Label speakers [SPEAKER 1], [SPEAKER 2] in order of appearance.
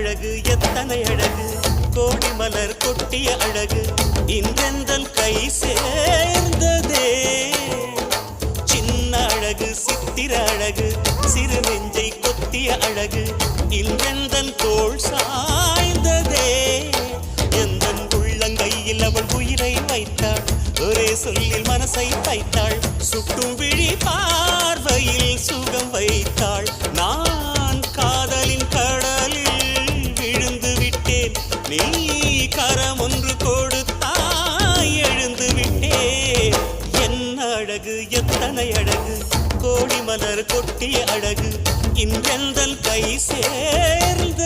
[SPEAKER 1] அழகு எத்தனை அழகு? கோடி மலர் கொட்டிய அழகு இன்றெந்தல் கை சேர்ந்ததே. சின்ன அழகு சித்திர அழகு சிறு நெஞ்சை கொத்திய அழகு இன்றெந்தல் தோல் சாய்ந்ததே. எந்த உள்ளங்கையில் அவள் உயிரை வைத்தாள் ஒரே சொல்லில் மனசை வைத்தாள் சுட்டும் விழி பார்வையில் சுகம் வைத்தாள். அழகு எத்தனை அழகு? கோழி மலர் கொட்டிய அழகு இன்றெந்தன் கை சேர்ந்து